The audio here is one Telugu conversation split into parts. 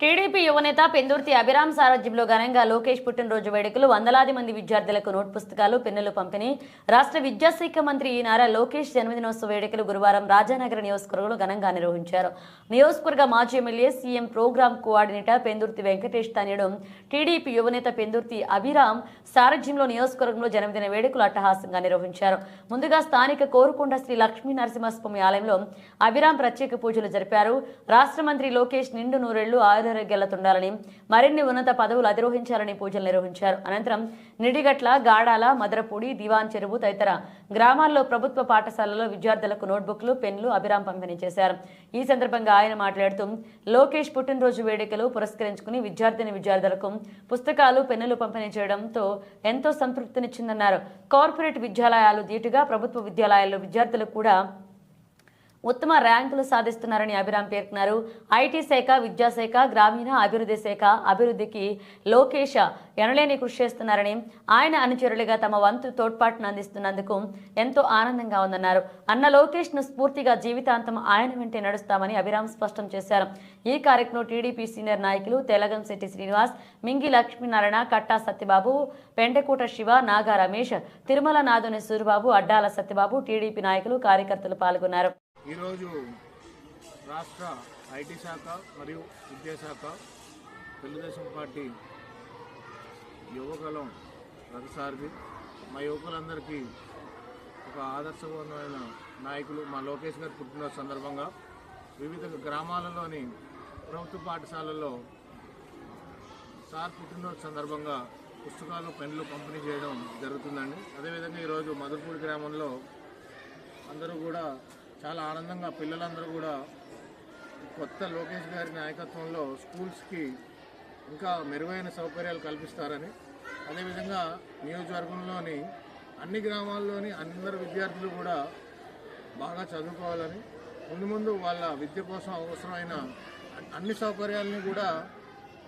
టీడీపీ యువనేత పెందుర్తి అభిరామ్ సారథ్యంలో ఘనంగా లోకేష్ పుట్టినరోజు వేడుకలు వందలాది మంది విద్యార్థులకు నోట్ పుస్తకాలు పెన్నులు పంపిణీ రాష్ట్ర విద్యాశాఖ మంత్రి ఈ నారా లోకేష్ జన్మదినోత్సవ వేడుకలు గురువారం రాజానగర నియోజకవర్గంలో ఘనంగా నిర్వహించారు. నియోజకవర్గ మాజీ MLA CM programme coordinator Pendurthi Venkatesh తనేడు TDP యువనేత పెందుర్తి అభిరామ్ సారథ్యంలో నియోజకవర్గంలో జన్మదిన వేడుకలు అట్టహాసంగా నిర్వహించారు. ముందుగా స్థానిక కోరుకొండ శ్రీ లక్ష్మీ నరసింహస్వామి ఆలయంలో అభిరామ్ ప్రత్యేక పూజలు జరిపారు. రాష్ట్ర మంత్రి లోకేష్ నిండు నూరేళ్ళు ఆయురారోగ్యాలతుండాలని మరిన్ని ఉన్నత పదవులు అధిరోహించాలని పూజలు నిర్వహించారు. అనంతరం నిడిగట్ల గాడాల మదరపూడి దివాన్ చెరువు తదితర గ్రామాల్లో ప్రభుత్వ పాఠశాలలో విద్యార్థులకు నోట్బుక్లు పెన్లు అభిరామ్ పంపిణీ చేశారు. ఈ సందర్భంగా ఆయన మాట్లాడుతూ లోకేష్ పుట్టినరోజు వేడుకలు పురస్కరించుకుని విద్యార్థిని విద్యార్థులకు పుస్తకాలు పెన్నులు పంపిణీ చేయడంతో ఎంతో సంతృప్తినిచ్చిందన్నారు. కార్పొరేట్ విద్యాలయాలు ధీటుగా ప్రభుత్వ విద్యాలయాల్లో విద్యార్థులు కూడా ఉత్తమ ర్యాంకులు సాధిస్తున్నారని అభిరామ్ పేర్కొన్నారు. ఐటీ శాఖ విద్యాశాఖ గ్రామీణ అభివృద్ధి శాఖ అభివృద్ధికి లోకేష్ ఎనలేని కృషి చేస్తున్నారని ఆయన అనుచరులుగా తమ వంతు తోడ్పాటును అందిస్తున్నందుకు ఎంతో ఆనందంగా ఉందన్నారు. అన్న లోకేష్ను స్ఫూర్తిగా జీవితాంతం ఆయన వెంటే నడుస్తామని అభిరామ్ స్పష్టం చేశారు. ఈ కార్యక్రమం టీడీపీ సీనియర్ నాయకులు తెలగంశెట్టి శ్రీనివాస్ మింగి లక్ష్మీనారాయణ కట్టా సత్యబాబు పెంటకూట శివ నాగా రమేష్ తిరుమల నాదుని సూరిబాబు అడ్డాల సత్యబాబు టీడీపీ నాయకులు కార్యకర్తలు పాల్గొన్నారు. ఈరోజు రాష్ట్ర ఐటీ శాఖ మరియు విద్యాశాఖ తెలుగుదేశం పార్టీ యువకులం రథసారిది మా యువకులందరికీ ఒక ఆదర్శవంతమైన నాయకులు మా లోకేష్ గారు పుట్టినరోజు సందర్భంగా వివిధ గ్రామాలలోని ప్రభుత్వ పాఠశాలల్లో సార్ పుట్టినరోజు సందర్భంగా పుస్తకాలు పెన్నులు పంపిణీ చేయడం జరుగుతుందండి. అదేవిధంగా ఈరోజు మధుపూడి గ్రామంలో అందరూ కూడా చాలా ఆనందంగా పిల్లలందరూ కూడా కొత్త లోకేష్ గారి నాయకత్వంలో స్కూల్స్కి ఇంకా మెరుగైన సౌకర్యాలు కల్పిస్తారని అదేవిధంగా నియోజకవర్గంలోని అన్ని గ్రామాల్లోని అందరు విద్యార్థులు కూడా బాగా చదువుకోవాలని ముందు ముందు వాళ్ళ విద్య కోసం అవసరమైన అన్ని సౌకర్యాలని కూడా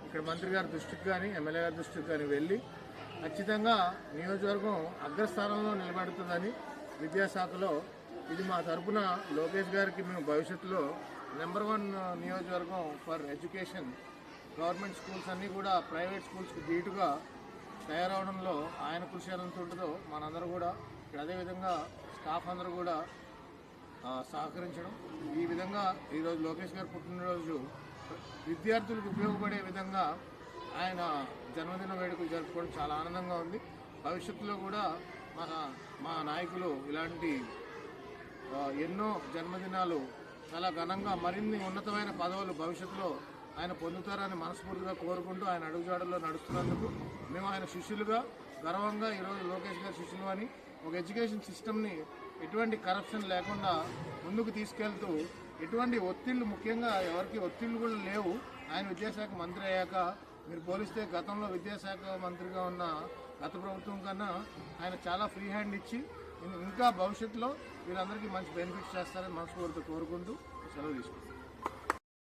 ఇక్కడ మంత్రి గారి దృష్టికి కానీ ఎమ్మెల్యే గారి దృష్టికి కానీ వెళ్ళి ఖచ్చితంగా నియోజకవర్గం అగ్రస్థానంలో నిలబడుతుందని విద్యాశాఖలో ఇది మా తరపున లోకేష్ గారికి మేము భవిష్యత్తులో నెంబర్ వన్ నియోజకవర్గం ఫర్ ఎడ్యుకేషన్. గవర్నమెంట్ స్కూల్స్ అన్నీ కూడా ప్రైవేట్ స్కూల్స్కి ధీటుగా తయారవడంలో ఆయన కృషి ఎంత ఉంటుందో మనందరూ కూడా ఇక్కడ అదేవిధంగా స్టాఫ్ అందరూ కూడా సహకరించడం. ఈ విధంగా ఈరోజు లోకేష్ గారు పుట్టినరోజు విద్యార్థులకు ఉపయోగపడే విధంగా ఆయన జన్మదిన వేడుకలు జరుపుకోవడం చాలా ఆనందంగా ఉంది. భవిష్యత్తులో కూడా మన మా నాయకులు ఇలాంటి ఎన్నో జన్మదినాలు చాలా ఘనంగా మరిన్ని ఉన్నతమైన పదవులు భవిష్యత్తులో ఆయన పొందుతారని మనస్ఫూర్తిగా కోరుకుంటూ ఆయన అడుగుజాడల్లో నడుస్తున్నందుకు మేము ఆయన శిష్యులుగా గర్వంగా ఈరోజు లోకేష్ గారి శిష్యులు అని ఒక ఎడ్యుకేషన్ సిస్టమ్ని ఎటువంటి కరప్షన్ లేకుండా ముందుకు తీసుకెళ్తూ ఎటువంటి ఒత్తిళ్ళు ముఖ్యంగా ఎవరికి ఒత్తిళ్ళు కూడా లేవు. ఆయన విద్యాశాఖ మంత్రి అయ్యాక మీరు పోలిస్తే గతంలో విద్యాశాఖ మంత్రిగా ఉన్న గత ప్రభుత్వం కన్నా ఆయన చాలా ఫ్రీ హ్యాండ్ ఇచ్చి ఇంకా భవిష్యత్తులో వీళ్ళందరికీ మంచి బెనిఫిట్స్ చేస్తారని మనస్ఫూర్తిగా కోరుకుంటూ సెలవు తీసుకుంటాం